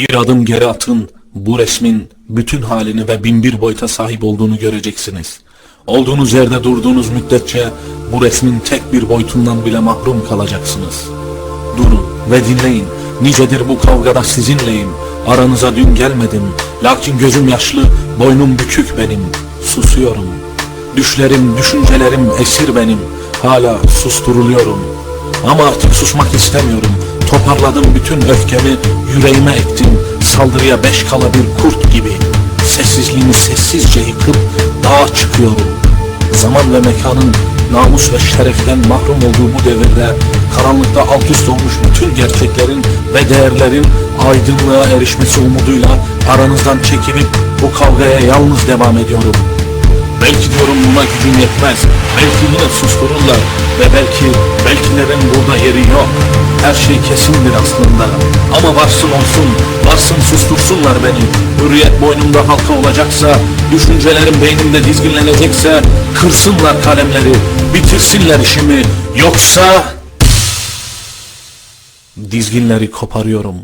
Bir adım geri atın, bu resmin bütün halini ve binbir boyuta sahip olduğunu göreceksiniz. Olduğunuz yerde durduğunuz müddetçe bu resmin tek bir boyutundan bile mahrum kalacaksınız. Durun ve dinleyin. Nicedir bu kavgada sizinleyim. Aranıza dün gelmedim. Lakin gözüm yaşlı, boynum bükük benim. Susuyorum. Düşlerim, düşüncelerim esir benim. Hala susturuluyorum. Ama artık susmak istemiyorum. Toparladım bütün öfkemi, yüreğime ektim. Saldırıya beş kala bir kurt gibi. Sessizliğimi sessizce yıkıp dağa çıkıyorum. Zaman ve mekanın namus ve şereften mahrum olduğu bu devirde karanlıkta alt üst olmuş bütün gerçeklerin ve değerlerin aydınlığa erişmesi umuduyla aranızdan çekilip bu kavgaya yalnız devam ediyorum. Buna gücüm yetmez. Belki yine sustururlar ve belki belkilerin burada yeri yok. Her şey kesindir aslında. Ama varsın olsun, varsın sustursunlar beni. Hürriyet boynumda halka olacaksa, düşüncelerim beynimde dizginlenecekse, kırsınlar kalemleri, bitirsinler işimi. Yoksa... Dizginleri koparıyorum.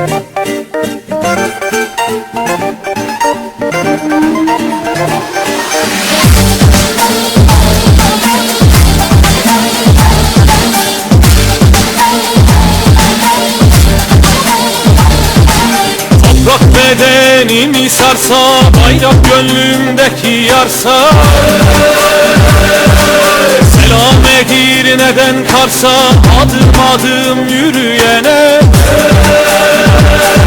Toprak bedenimi sarsa Bayrak gönlümdeki yarsa. Selam neden karsa Adım adım yürüyene Üç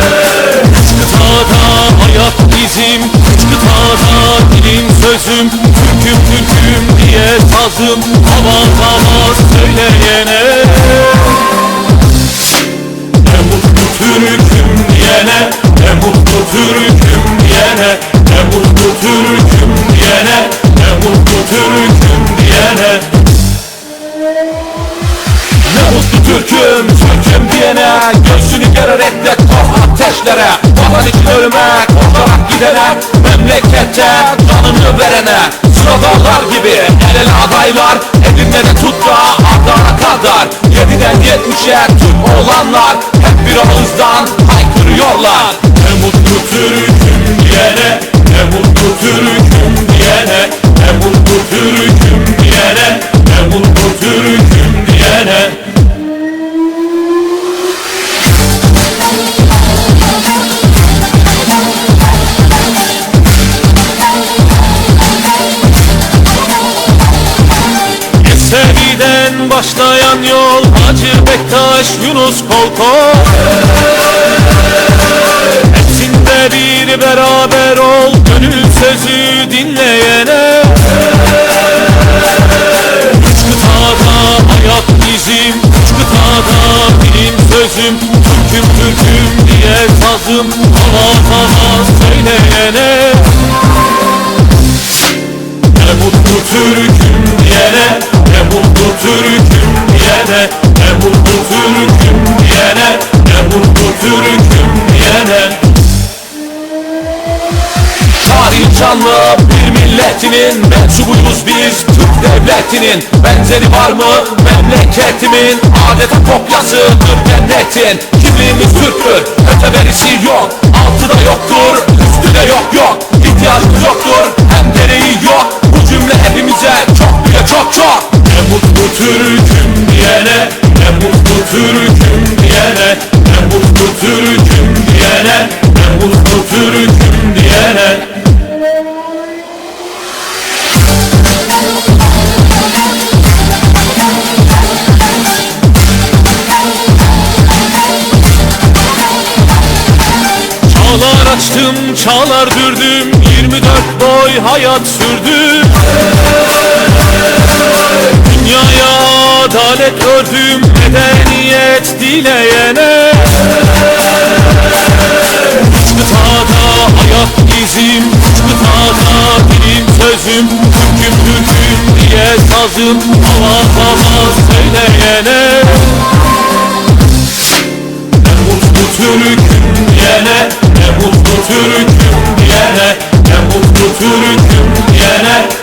ölüme, koşarak gidene Memlekete canını verene. Sıradarlar gibi el ele adaylar Edirne'de tut da Adana kadar. Yediden yetmişe Türk olanlar Hep bir ağızdan haykırıyorlar. Ne mutlu Türk'üm diyene Ne mutlu Türk'üm diyene başlayan yol Hacı Bektaş, Yunus Kolkol. Hepsinde bir beraber ol Gönül sözü dinleyene. Üç kıtada hayat bizim Üç kıtada bilim sözüm. Türküm Türküm diye sazım Avaz avaz söyleyene. Ne mutlu Türk'üm diyene. Ne mutlu Türk'üm diyene Ne mutlu Türk'üm diyene Ne mutlu Türk'üm diyene. Tarih canlı bir milletinin Mensubuyuz biz Türk devletinin Benzeri var mı? Memleketimin Adeta kopyasıdır cennetin Kimliğimiz Türktür. Öteberisi yok Altı da yoktur Türk'üm diyene Ne mutlu Türk'üm diyene Ne mutlu Türk'üm diyene Ne mutlu Türk'üm diyene Çağlar açtım, çağlar dürdüm 24 boy hayat sürdüm Dünyaya adalet ördüm Medeniyet dileyene? Üç kıtada hayat bizim Üç kıtada dilim sözüm Türküm Türküm diye sazım Avaz avaz söyleyene. Ne mutlu Türk'üm diyene Ne mutlu Türk'üm diyene Ne mutlu Türk'üm diyene. Ne